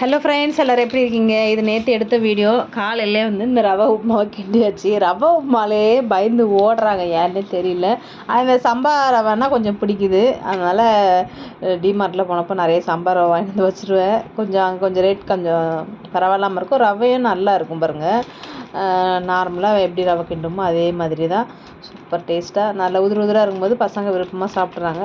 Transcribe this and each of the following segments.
Hello friends எல்லோரும் எப்படி இருக்கீங்க? இது நேற்று எடுத்த வீடியோ காலையிலே வந்து இந்த ரவை உப்புமாவை கிண்டியாச்சு. ரவை உப்புமாலே பயந்து ஓடுறாங்க. யாருன்னே தெரியல. அந்த சம்பா ரவைன்னா கொஞ்சம் பிடிக்குது. அதனால் டிமார்ட்டில் போனப்போ நிறைய சம்பா ரவை வாங்கிட்டு வந்து வச்சுருவேன். கொஞ்சம் அங்கே கொஞ்சம் ரேட் கொஞ்சம் பரவாயில்லாமல் இருக்கும். ரவையும் நல்லா இருக்கும் பாருங்கள் நார்மலாக எப்படி ரவை கிண்டுமோ அதே மாதிரி தான் சூப்பர் டேஸ்ட்டாக நல்லா உதிர உதிராக இருக்கும்போது பசங்க விருப்பமாக சாப்பிட்றாங்க.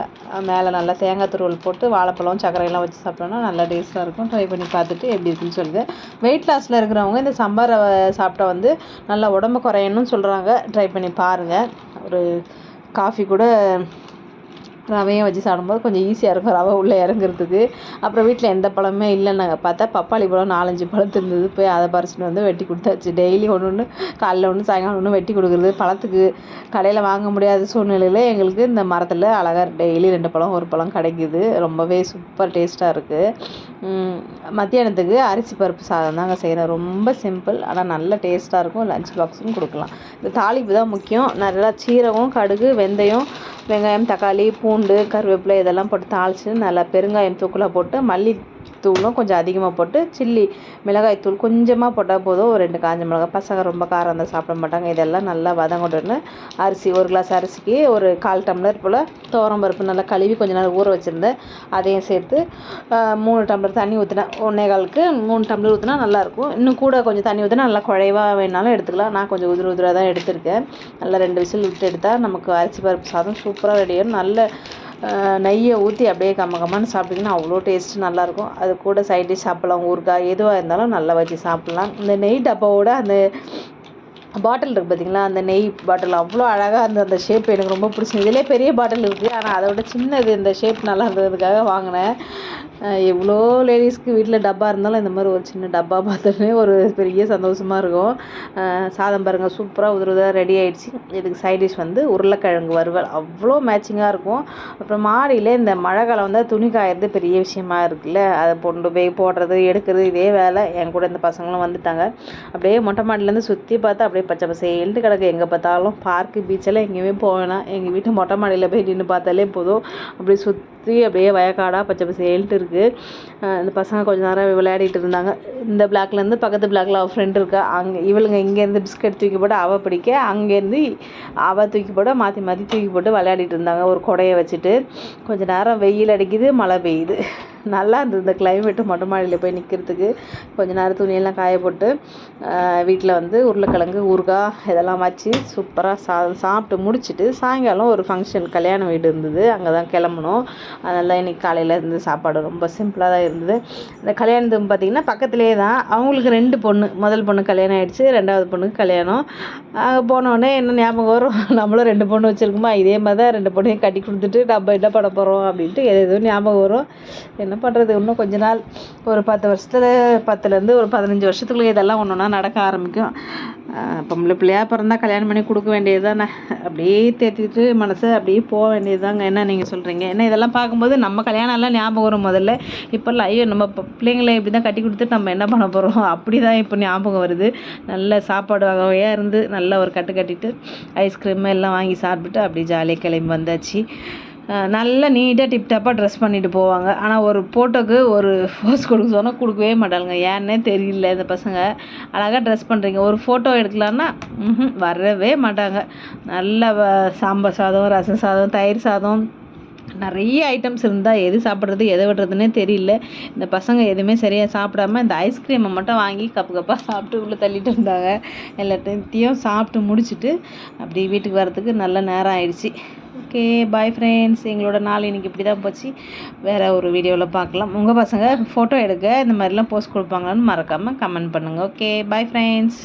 மேலே நல்லா தேங்காய் துருவல் போட்டு வாழைப்பழம் சர்க்கரையெல்லாம் வச்சு சாப்பிட்டோன்னா நல்லா டேஸ்ட்டாக இருக்கும். ட்ரை பண்ணி பார்த்துட்டு எப்படி இருக்குன்னு சொல்லுது வெயிட் லாஸில் இருக்கிறவங்க இந்த சம்பார் ரவை சாப்பிட்டா வந்து நல்லா உடம்பு குறையணும்னு சொல்கிறாங்க ட்ரை பண்ணி பாருங்கள் ஒரு காஃபி கூட ரவையும் வச்சு சாப்பிடும்போது கொஞ்சம் ஈஸியாக இருக்கும். ரவை உள்ளே இறங்குறதுக்கு. அப்புறம் வீட்டில் எந்த பழமுமே இல்லைன்னாங்க பார்த்தா பப்பாளி பழம் நாலஞ்சு பழத்து இருந்தது போய் அதை பறிச்சுட்டு வந்து வெட்டி கொடுத்தாச்சு. டெய்லி ஒன்று ஒன்று காலைல ஒன்று சாயங்காலம் ஒன்று வெட்டி கொடுக்குறது. பழத்துக்கு கடையில் வாங்க முடியாத சூழ்நிலையில் எங்களுக்கு இந்த மரத்தில் அழகாக டெய்லி ரெண்டு பழம் ஒரு பழம் கிடைக்கிது. ரொம்பவே சூப்பர் டேஸ்ட்டாக இருக்குது மத்தியானத்துக்கு அரிசி பருப்பு சாதம் தாங்க செய்கிறேன் ரொம்ப சிம்பிள் ஆனால் நல்ல டேஸ்ட்டாக இருக்கும். லஞ்ச் பாக்ஸும் கொடுக்கலாம். இந்த தாளிப்பு தான் முக்கியம். நல்லா சீரகம் கடுகு வெந்தயம் வெங்காயம் தக்காளி பூண்டு பூண்டு கருவேப்பிலை இதெல்லாம் போட்டு தாளித்து நல்லா பெருங்காயம் தூக்கலாக போட்டு மல்லி தூளும் கொஞ்சம் அதிகமாக போட்டு சில்லி மிளகாய் தூள் கொஞ்சமாக போட்டால் போதும். ஒரு ரெண்டு காஞ்ச மிளகாய். பசங்க ரொம்ப காரம் இருந்தால் சாப்பிட மாட்டாங்க. இதெல்லாம் நல்லா வதங்கிட்டோன்னு அரிசி ஒரு கிளாஸ் அரிசிக்கு ஒரு கால் டம்ளர் போல் துவரம் பருப்பு நல்லா கழுவி கொஞ்சம் நேரம் ஊற வச்சுருந்தேன். அதையும் சேர்த்து மூணு டம்ளர் தண்ணி ஊற்றினேன் ஒன்றே காலுக்கு மூணு டம்ளர் ஊற்றினா நல்லாயிருக்கும் இன்னும் கூட கொஞ்சம் தண்ணி ஊற்றினா நல்லா குழைவாக வேணாலும் எடுத்துக்கலாம். நான் கொஞ்சம் உதிர உதிராக தான் எடுத்திருக்கேன். நல்லா ரெண்டு விசில் விட்டு எடுத்தால் நமக்கு அரிசி பருப்பு சாதம் சூப்பராக ரெடியாகும் நல்ல நெய்யை ஊற்றி அப்படியே கம்ம கம்மன்னு சாப்பிட்டிங்கன்னா அவ்வளோ டேஸ்ட்டு நல்லாயிருக்கும். அது கூட சைட் டிஷ் அப்பளம் ஊறுகாய் எதுவாக இருந்தாலும் நல்லா வச்சு சாப்பிட்லாம். இந்த நெய் டப்பாவோட அந்த பாட்டில் இருக்குது பார்த்தீங்களா அந்த நெய் பாட்டில். அவ்வளோ அழகாக இருந்த அந்த ஷேப் எனக்கு ரொம்ப பிடிச்சிருந்தது. இதிலே பெரிய பாட்டில் இருக்குது ஆனால் அதை விட சின்னது இந்த ஷேப் நல்லா இருந்ததுக்காக வாங்கினேன். எவ்வளோ லேடிஸ்க்கு வீட்டில் டப்பா இருந்தாலும் இந்த மாதிரி ஒரு சின்ன டப்பா பார்த்தோன்னே ஒரு பெரிய சந்தோஷமாக இருக்கும். சாதம் பாருங்கள் சூப்பராக உதிர ரெடி ஆகிடுச்சு இதுக்கு சைட் டிஷ் வந்து உருளைக்கிழங்கு வறுவல். அவ்வளோ மேட்சிங்காக இருக்கும். அப்புறம் மாடியில் இந்த மழை காலம் வந்தால் துணி காயறது பெரிய விஷயமா இருக்குல்ல? அதை கொண்டு போய் போடுறது எடுக்கிறது இதே வேலை. என் கூட இந்த பசங்களும் வந்துட்டாங்க. அப்படியே மொட்டை மாடிலேருந்து சுற்றி பார்த்து அப்படியே பச்சை பசேல்ட்டு கிடக்கு. எங்கே பார்த்தாலும் பார்க்கு பீச்செல்லாம் எங்கேயுமே போவேனா எங்கள் வீட்டு மொட்டை மாடியில் போய் நின்று பார்த்தாலே போதும். அப்படியே சுற்றி அப்படியே வயக்காடாக பச்சை பசேல்ட்டு இருக்குது இந்த பசங்க கொஞ்ச நேரம் விளையாடிட்டு இருந்தாங்க. இந்த பிளாக்லேருந்து பக்கத்து பிளாக்கில் அவள் ஃப்ரெண்ட் இருக்கா. அங்கே இவளுங்க இங்கேருந்து பிஸ்கட் தூக்கி போட்டு அவள் பிடிக்க அங்கேருந்து அவள் தூக்கி போட்டு மாற்றி மாற்றி தூக்கி போட்டு விளையாடிட்டு இருந்தாங்க. ஒரு குடையை வச்சுட்டு. கொஞ்ச நேரம் வெயில் அடிக்குது மழை பெய்யுது. நல்லா இருந்தது. இந்த கிளைமேட்டு மொட்டை மாடியில் போய் நிற்கிறதுக்கு கொஞ்ச நேரம் துணியெல்லாம் காய போட்டு வீட்டில் வந்து உருளைக்கிழங்கு ஊறுகாய் இதெல்லாம் வச்சு சூப்பராக சா சாப்பிட்டு முடிச்சுட்டு சாயங்காலம் ஒரு ஃபங்க்ஷன் கல்யாண வீடு இருந்தது. அங்கே தான் கிளம்புனோம். அதனால் இன்றைக்கி காலையில் இருந்து சாப்பாடு ரொம்ப சிம்பிளாக தான் இருந்தது. இந்த கல்யாணத்துக்கு பார்த்திங்கன்னா பக்கத்துலேயே தான் அவங்களுக்கு ரெண்டு பொண்ணு. முதல் பொண்ணு கல்யாணம் ஆகிடுச்சு ரெண்டாவது பொண்ணுக்கு கல்யாணம். அங்கே போனோடனே என்ன ஞாபகம் வரும்? நம்மளும் ரெண்டு பொண்ணு வச்சுருக்கோமா? இதே மாதிரி தான் ரெண்டு பொண்ணையும் கட்டி கொடுத்துட்டு நம்ம என்ன பண்ண போகிறோம் அப்படின்ட்டு எது எதுவும் ஞாபகம் வரும். என்ன பண்ணுறது இன்னும் கொஞ்ச நாள். ஒரு பத்து வருஷத்தில் பத்துலேருந்து ஒரு பதினஞ்சு வருஷத்துக்குள்ளே இதெல்லாம் ஒன்று ஒன்றா நடக்க ஆரம்பிக்கும். பொம்பளை பிள்ளையாக பிறந்தா கல்யாணம் பண்ணி கொடுக்க வேண்டியது தானே அப்படியே தேத்திட்டு மனசை அப்படியே போக வேண்டியது தாங்க என்ன நீங்கள் சொல்கிறீங்க என்ன இதெல்லாம் பார்க்கும்போது நம்ம கல்யாணம் எல்லாம் ஞாபகம் வரும் முதல்ல. இப்போல்லாம் ஐயோ நம்ம பிள்ளைங்களை இப்படி தான் கட்டி கொடுத்துட்டு நம்ம என்ன பண்ண போகிறோம் அப்படி தான் இப்போ ஞாபகம் வருது. நல்ல சாப்பாடு வகையாக இருந்து நல்ல ஒரு கட்டு கட்டிட்டு ஐஸ்கிரீம் எல்லாம் வாங்கி சாப்பிட்டுட்டு அப்படியே ஜாலியாக கிளம்பி வந்தாச்சு. நல்லா நீட்டாக டிப்டாப்பாக ட்ரெஸ் பண்ணிட்டு போவாங்க. ஆனால் ஒரு ஃபோட்டோக்கு ஒரு போஸ் கொடுக்க சொன்னால் கொடுக்கவே மாட்டாங்க ஏன்னே தெரியல இந்த பசங்க. அழகாக ட்ரெஸ் பண்ணுறீங்க ஒரு ஃபோட்டோ எடுக்கலான்னா வரவே மாட்டாங்க. நல்ல சாம்பார் சாதம் ரசம் சாதம் தயிர் சாதம் நிறைய ஐட்டம்ஸ் இருந்தால் எது சாப்பிட்றது எதை விடுறதுனே தெரியல. இந்த பசங்க எதுவுமே சரியாக சாப்பிடாம இந்த ஐஸ்கிரீமை மட்டும் வாங்கி கப்பு கப்பாக சாப்பிட்டு உள்ளே தள்ளிட்டு இருந்தாங்க. எல்லாத்தையும் சாப்பிட்டு முடிச்சுட்டு அப்படி வீட்டுக்கு வரத்துக்கு நல்ல நேரம் ஆயிடுச்சு. ஓகே பாய் ஃப்ரெண்ட்ஸ் எங்களோட நாள் இன்றைக்கி இப்படி தான் போச்சு. வேறு ஒரு வீடியோவில் பார்க்கலாம். உங்கள் பசங்க ஃபோட்டோ எடுக்க இந்த மாதிரிலாம் போஸ்ட் கொடுப்பாங்கன்னு மறக்காமல் கமெண்ட் பண்ணுங்கள் ஓகே பாய் ஃப்ரெண்ட்ஸ்